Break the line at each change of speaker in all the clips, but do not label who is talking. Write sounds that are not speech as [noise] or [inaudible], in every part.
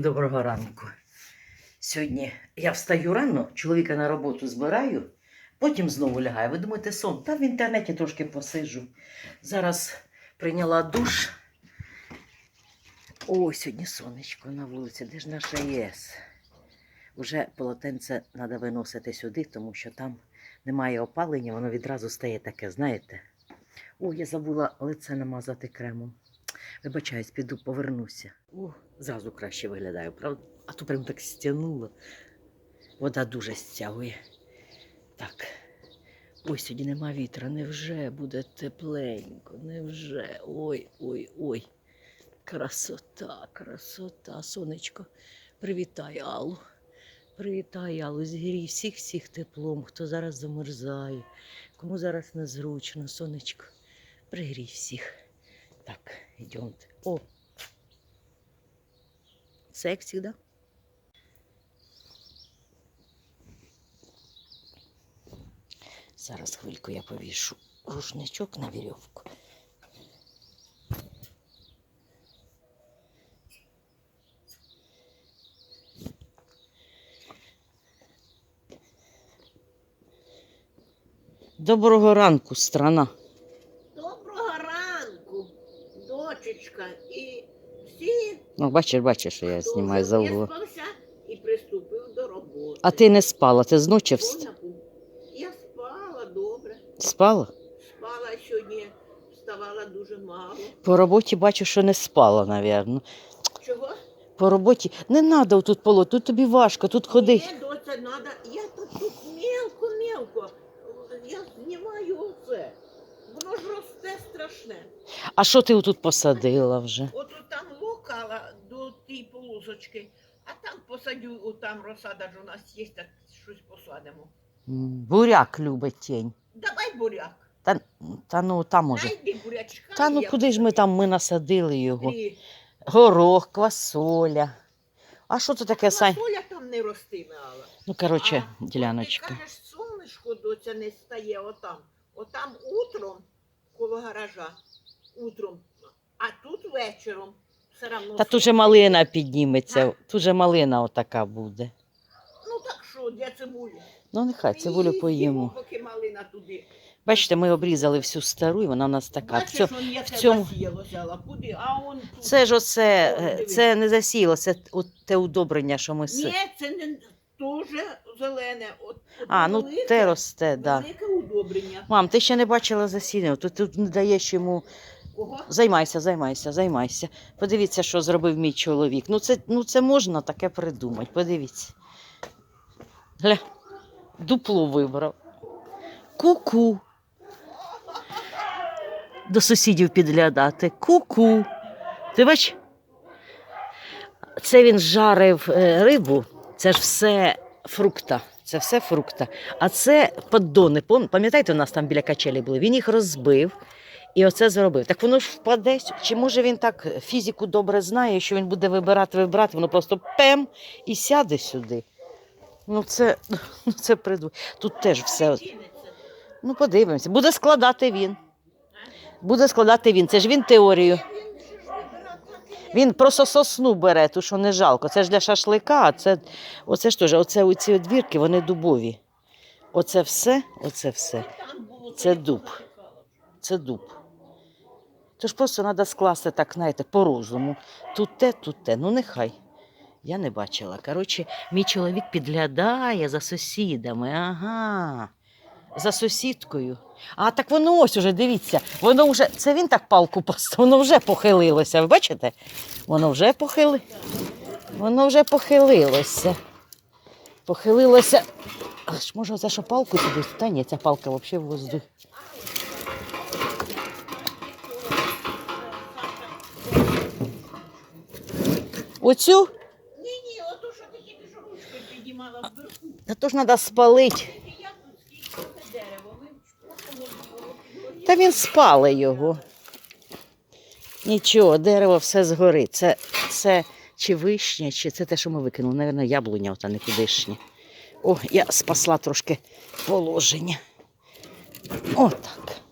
Доброго ранку. Сьогодні я встаю рано, чоловіка на роботу збираю, потім знову лягаю. Ви думаєте, сон? Та в інтернеті трошки посиджу. Зараз прийняла душ. О, сьогодні сонечко на вулиці. Де ж наша ЄС? Уже полотенце треба виносити сюди, тому що там немає опалення, воно відразу стає таке, знаєте. О, я забула лице намазати кремом. Вибачаюсь, піду повернуся. О, зразу краще виглядаю, правда? А то прям так стягнуло. Вода дуже стягує. Так. Ой, сьогодні нема вітра. Невже буде тепленько? Невже? Ой, ой, ой. Красота, красота. Сонечко, привітай Аллу. Привітай, Аллу. Згрій всіх всіх теплом, хто зараз замерзає, кому зараз незручно, сонечко. Пригрій всіх. Так, идемте. О! Сексі, да? Зараз хвильку я повішу рушничок на вірьовку. Доброго ранку, страна.
Доброго ранку, дочечка, і всі,
Ну, бачиш, бачиш, що я знімаю за углом.
виспався і приступив до роботи.
А ти не спала, ти зночі вст...
Я спала добре.
спала?
Спала сьогодні, вставала дуже мало.
По роботі бачу, що не спала, напевно.
Чого?
По роботі не треба тут поло, тут тобі важко, тут ходить.
Ні, доця, надо. Я тут, тут мелко, мелко. Я знімаю оце. Воно ж росте страшне.
А що ти тут посадила вже?
От там локала до тієї полосочки, а там посадю, от там розсада ж у нас є, так щось посадимо.
М, Буряк любить тінь.
Давай буряк.
Та, та ну там може.
Найди бурячка.
Та ну
я
куди ж ми там ми насадили його?
Три.
Горох, квасоля. А що це таке, Сань?
Соля там не ростиме, Алла.
Ну, коротше,
А, от
діляночка.
Ти кажеш, сонечко доця не стає отам. Отам утром коло гаража. Утром. А тут вечором. Все равно
Та тут же малина підніметься, тут же малина отака буде.
Ну так що, де цибуля?
Ну, нехай цибулю
Її
поїмо.
Поки малина туди.
Бачите, ми обрізали всю стару, і вона в нас така.
Бачиш,
Все,
он яке
в цьому-
Алла, куди? А он тут.
Це ж оце, е, це не засіло, це от те удобрення, що ми.
Ні, це не теж зелене. От, от
А, ну
велике,
те росте, так. да.
Велике удобрення.
Мам, ти ще не бачила засіння, тут, тут не даєш йому. Займайся, займайся, займайся. Подивіться, що зробив мій чоловік. Ну це, ну, це можна таке придумати. Подивіться. Гля, дупло вибрав. Ку-ку. До сусідів підглядати. Ку-ку. Ти бач? Це він жарив е, рибу. Це ж все фрукта. Це все фрукта. А це поддони. Пам'ятаєте, у нас там біля качелі були? Він їх розбив і оце зробив. Так воно ж впаде. Чи може він так фізику добре знає, що він буде вибирати, вибирати, воно просто пем і сяде сюди. Ну це, ну, це приду. Тут теж все. Ну, подивимося. Буде складати він. Буде складати він. Це ж він теорію.
Він
просто сосну бере, ту, що не жалко. Це ж для шашлика, а це, оце ж теж, оце оці одвірки, вони дубові. Оце все, оце все. Це дуб. Це дуб. Тож просто треба скласти так, знаєте, по розуму. Тут те, тут те. Ну нехай. Я не бачила. Коротше, мій чоловік підглядає за сусідами. Ага. За сусідкою. А так воно ось уже, дивіться, воно вже. Це він так палку поставив, воно вже похилилося. Ви бачите? Воно вже похили. Воно вже похилилося. Похилилося. Аж може, за що палку туди? Та ні, ця палка взагалі в воздух. Оцю?
Ні, ні, ото що ти тільки що ручкою піднімала вверху.
Та то ж треба спалити.
Я тут скільки це дерево, ви просто не було.
Та він спали його. Нічого, дерево все згорить. Це, це чи вишня, чи це те, що ми викинули. Навірно, яблуня ота не кудишня. О, я спасла трошки положення. Отак.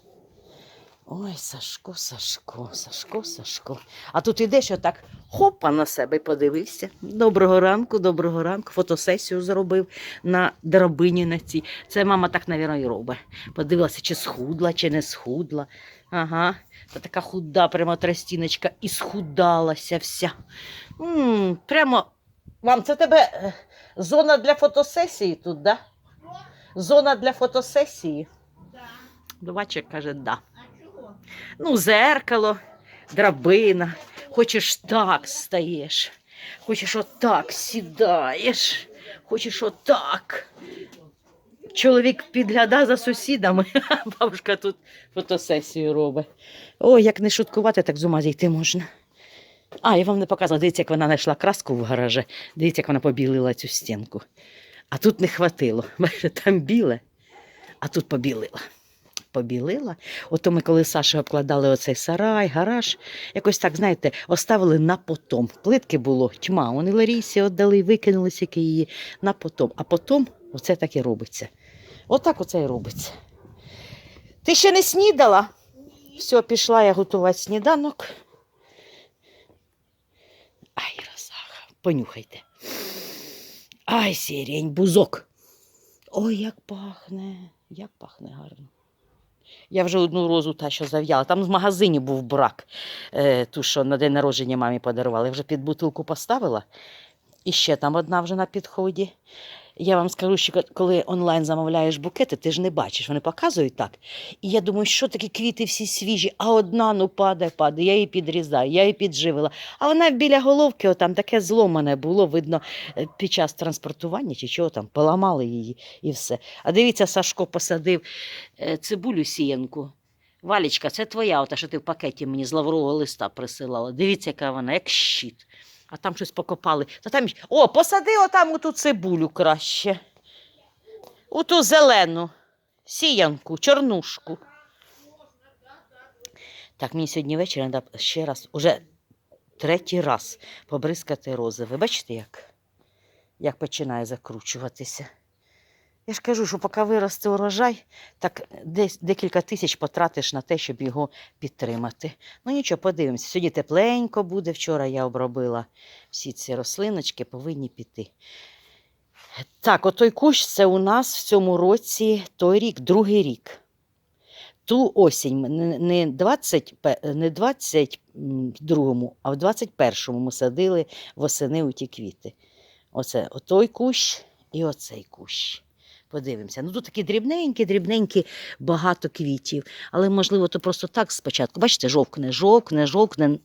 Ой, Сашко, Сашко, Сашко, Сашко. А тут ідеш отак хопа на себе подивився. Доброго ранку, доброго ранку. Фотосесію зробив на драбині на цій. Це мама так, навірно, і робить. Подивилася, чи схудла, чи не схудла. Ага, та така худа, прямо тростіночка, і схудалася вся. м прямо вам це тебе е, зона для фотосесії тут, да? Зона для фотосесії.
Да.
Бачиш, каже, да. Ну, зеркало, драбина. Хочеш так стаєш, хочеш отак сідаєш, хочеш отак. Чоловік підгляда за сусідами, [laughs] бабушка тут фотосесію робить. Ой, як не шуткувати, так з ума зійти можна. А, я вам не показала. Дивіться, як вона знайшла краску в гаражі. Дивіться, як вона побілила цю стінку. А тут не хватило. [laughs] Бачите, там біле, а тут побілила. Побілила. Ото ми, коли Саша обкладали оцей сарай, гараж, якось так, знаєте, оставили на потом. Плитки було тьма. Вони Ларісі віддали, викинули сіки її на потом. А потом оце так і робиться. Отак оце і робиться. Ти ще не снідала? Все, пішла я готувати сніданок. Ай, Росаха, понюхайте. Ай, сірень, бузок. Ой, як пахне, як пахне гарно. Я вже одну розу та, що зав'яла. Там в магазині був брак, е, ту, що на день народження мамі подарували. Я вже під бутилку поставила. І ще там одна вже на підході. Я вам скажу, що коли онлайн замовляєш букети, ти ж не бачиш, вони показують так. І я думаю, що такі квіти всі свіжі, а одна ну падає, падає. Я її підрізаю, я її підживила. А вона біля головки, отам таке зломане було, видно, е, під час транспортування чи чого там, поламали її і все. А дивіться, Сашко посадив е, цибулю сіянку. Валічка, це твоя, ота, що ти в пакеті мені з лаврового листа присилала. Дивіться, яка вона, як щит. А там щось покопали. Та там... О, посади отам у ту цибулю краще. У ту зелену, сіянку, чорнушку. Так, мені сьогодні ввечері треба ще раз, уже третій раз побризкати рози. Ви бачите, як? Як починає закручуватися. Я ж кажу, що поки виросте урожай, так десь декілька тисяч потратиш на те, щоб його підтримати. Ну нічого, подивимося. Сьогодні тепленько буде. Вчора я обробила всі ці рослиночки, повинні піти. Так, отой кущ це у нас в цьому році той рік, другий рік. Ту осінь, не- не 20, не 22-му, а в 21-му ми садили восени у ті квіти. Оце отой кущ і оцей кущ. Подивимося. Ну тут такі дрібненькі, дрібненькі, багато квітів. Але, можливо, то просто так спочатку. Бачите, жовкне, жовкне, жовкне.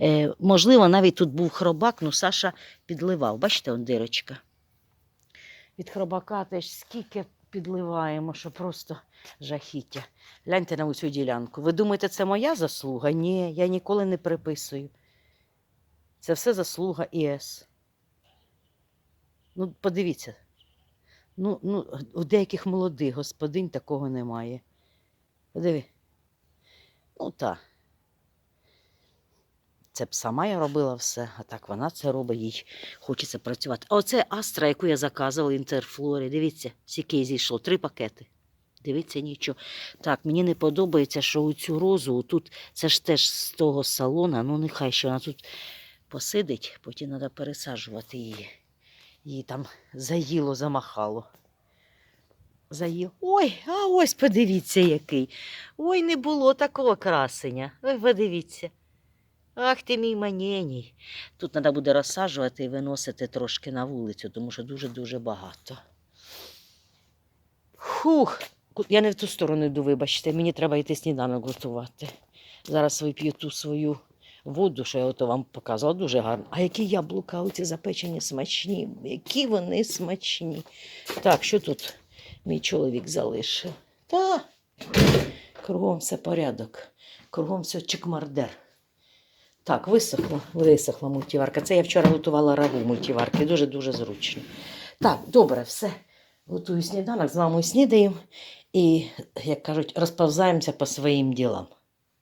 Е, можливо, навіть тут був хробак, ну Саша підливав. Бачите, он дирочка. Від хробака теж скільки підливаємо, що просто жахіття. Гляньте на цю ділянку. Ви думаєте, це моя заслуга? Ні, я ніколи не приписую. Це все заслуга ІС. Ну, подивіться. Ну, ну, у деяких молодих господинь такого немає. Подиви. Ну, так. Це б сама я робила все, а так вона це робить, їй хочеться працювати. А оце астра, яку я заказувала інтерфлорі. Дивіться, скільки зійшло, три пакети. Дивіться, нічого. Так, мені не подобається, що у цю розу, тут це ж теж з того салона, ну нехай ще вона тут посидить, потім треба пересаджувати її. Її там заїло, замахало. Заїло. Ой, а ось подивіться який. Ой, не було такого красення. Ой, подивіться. Ах ти мій манєній. Тут треба буде розсаджувати і виносити трошки на вулицю, тому що дуже-дуже багато. Хух, я не в ту сторону йду, вибачте, мені треба йти сніданок готувати. Зараз вип'ю ту свою воду, що я ото вам показувала, дуже гарно. А які яблука оці запечені смачні, які вони смачні. Так, що тут мій чоловік залишив? Та, кругом все порядок, кругом все чекмардер. Так, висохла, висохла мультиварка. Це я вчора готувала раву мультиварки, дуже-дуже зручно. Так, добре, все. Готую сніданок, з вами снідаємо і, як кажуть, розповзаємося по своїм ділам.